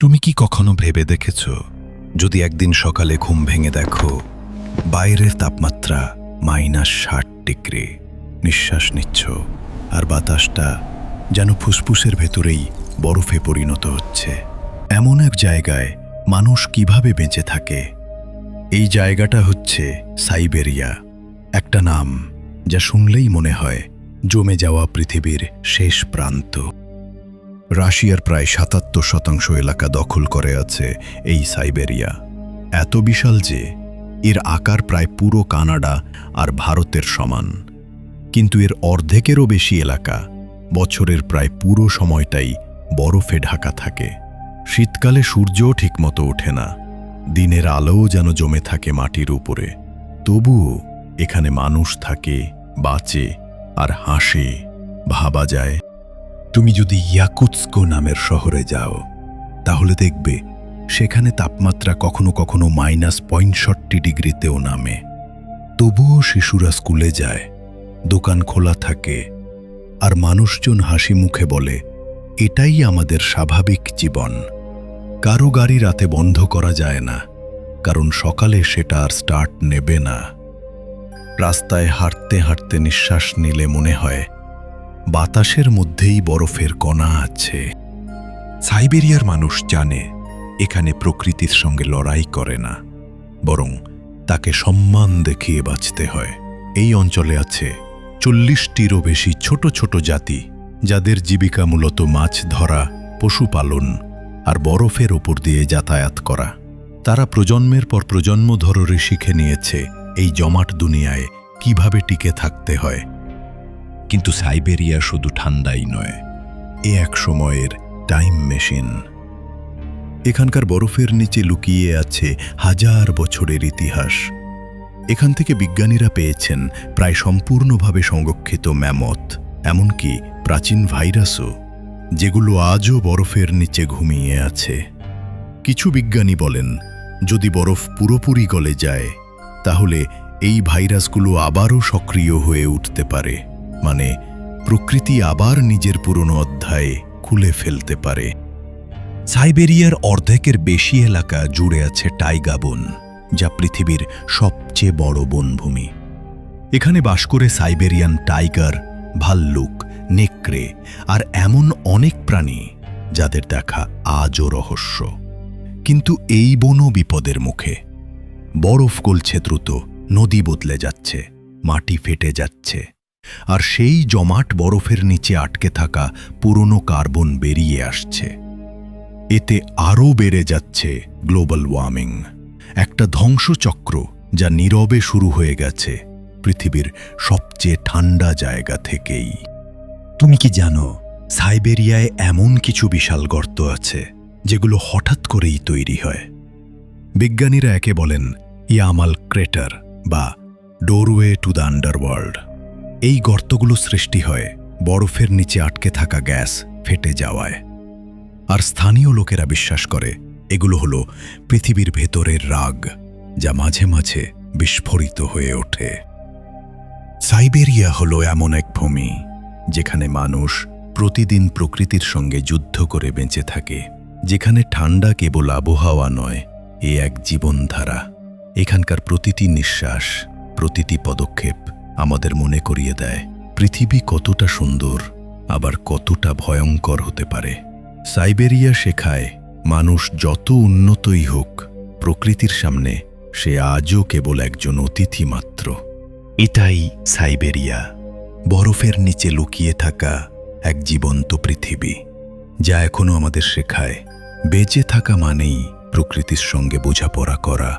তুমি কি কখনো ভেবে দেখেছ, যদি একদিন সকালে ঘুম ভেঙে দেখো, বাইরের তাপমাত্রা মাইনাস ষাট ডিগ্রি? নিঃশ্বাস নিচ্ছ, আর বাতাসটা যেন ফুসফুসের ভেতরেই বরফে পরিণত হচ্ছে। এমন এক জায়গায় মানুষ কীভাবে বেঁচে থাকে? এই জায়গাটা হচ্ছে সাইবেরিয়া। একটা নাম, যা শুনলেই মনে হয় জমে যাওয়া পৃথিবীর শেষ প্রান্ত। রাশিয়ার প্রায় সাতাত্তর শতাংশ এলাকা দখল করে আছে এই সাইবেরিয়া। এত বিশাল যে, এর আকার প্রায় পুরো কানাডা আর ভারতের সমান। কিন্তু এর অর্ধেকেরও বেশি এলাকা বছরের প্রায় পুরো সময়টাই বরফে ঢাকা থাকে। শীতকালে সূর্যও ঠিকমতো ওঠে না। দিনের আলোও যেন জমে থাকে মাটির উপরে। তবুও এখানে মানুষ থাকে, বাঁচে আর হাসে, ভাবা যায়। তুমি যদি ইয়াকুৎস্কো নামের শহরে যাও, তাহলে দেখবে সেখানে তাপমাত্রা কখনো কখনো মাইনাস পঁয়ষট্টি ডিগ্রিতেও নামে। তবুও শিশুরা স্কুলে যায়, দোকান খোলা থাকে, আর মানুষজন হাসি মুখে বলে, এটাই আমাদের স্বাভাবিক জীবন। কারও গাড়ি রাতে বন্ধ করা যায় না, কারণ সকালে সেটা আর স্টার্ট নেবে না। রাস্তায় হাঁটতে হাঁটতে নিঃশ্বাস নিলে মনে হয় বাতাসের মধ্যেই বরফের কণা আছে। সাইবেরিয়ার মানুষ জানে, এখানে প্রকৃতির সঙ্গে লড়াই করে না। বরং তাকে সম্মান দেখিয়ে বাঁচতে হয়। এই অঞ্চলে আছে চল্লিশটিরও বেশি ছোট ছোট জাতি, যাদের জীবিকা মূলত মাছ ধরা, পশুপালন আর বরফের ওপর দিয়ে যাতায়াত করা। তারা প্রজন্মের পর প্রজন্ম ধরে শিখে নিয়েছে এই জমাট দুনিয়ায় কীভাবে টিকে থাকতে হয়। কিন্তু সাইবেরিয়া শুধু ঠান্ডাই নয়, এ এক সময়ের টাইম মেশিন। এখানকার বরফের নিচে লুকিয়ে আছে হাজার বছরের ইতিহাস। এখান থেকে বিজ্ঞানীরা পেয়েছেন প্রায় সম্পূর্ণভাবে সংরক্ষিত ম্যামথ, এমনকি প্রাচীন ভাইরাসও, যেগুলো আজও বরফের নিচে ঘুমিয়ে আছে। কিছু বিজ্ঞানী বলেন, যদি বরফ পুরোপুরি গলে যায়, তাহলে এই ভাইরাসগুলো আবারও সক্রিয় হয়ে উঠতে পারে। মানে প্রকৃতি আবার নিজের পুরনো অধ্যায়ে খুলে ফেলতে পারে। সাইবেরিয়ার অর্ধেকের বেশি এলাকা জুড়ে আছে টাইগা বন, যা পৃথিবীর সবচেয়ে বড় বনভূমি। এখানে বাস করে সাইবেরিয়ান টাইগার, ভাল্লুক, নেকড়ে আর এমন অনেক প্রাণী যাদের দেখা আজও রহস্য। কিন্তু এই বনও বিপদের মুখে। বরফ গলছে দ্রুত, নদী বদলে যাচ্ছে, মাটি ফেটে যাচ্ছে। আর সেই জমাট বরফের নিচে আটকে থাকা পুরনো কার্বন বেরিয়ে আসছে। এতে আরও বেড়ে যাচ্ছে গ্লোবাল ওয়ার্মিং। একটা ধ্বংসচক্র যা নীরবে শুরু হয়ে গেছে পৃথিবীর সবচেয়ে ঠান্ডা জায়গা থেকেই। তুমি কি জানো, সাইবেরিয়ায় এমন কিছু বিশাল গর্ত আছে, যেগুলো হঠাৎ করেই তৈরি হয়। বিজ্ঞানীরা একে বলেন ইয়ামাল ক্রেটার বা ডোরওয়ে টু দ্য আন্ডারওয়ার্ল্ড। এই গর্তগুলো সৃষ্টি হয় বরফের নিচে আটকে থাকা গ্যাস ফেটে যাওয়ায়। আর স্থানীয় লোকেরা বিশ্বাস করে, এগুলো হলো পৃথিবীর ভেতরের রাগ, যা মাঝে মাঝে বিস্ফোরিত হয়ে ওঠে। সাইবেরিয়া হলো এমন এক ভূমি, যেখানে মানুষ প্রতিদিন প্রকৃতির সঙ্গে যুদ্ধ করে বেঁচে থাকে, যেখানে ঠান্ডা কেবল আবহাওয়া নয়, এ এক জীবনধারা। এখানকার প্রতিটি নিঃশ্বাস, প্রতিটি পদক্ষেপ আমাদের মনে করিয়ে দেয়, পৃথিবী কতটা সুন্দর, আবার কতটা ভয়ঙ্কর হতে পারে। সাইবেরিয়া শেখায়, মানুষ যত উন্নতই হোক, প্রকৃতির সামনে সে আজও কেবল একজন অতিথি মাত্র। এটাই সাইবেরিয়া, বরফের নিচে লুকিয়ে থাকা এক জীবন্ত পৃথিবী, যা এখনও আমাদের শেখায়, বেঁচে থাকা মানেই প্রকৃতির সঙ্গে বোঝাপড়া করা।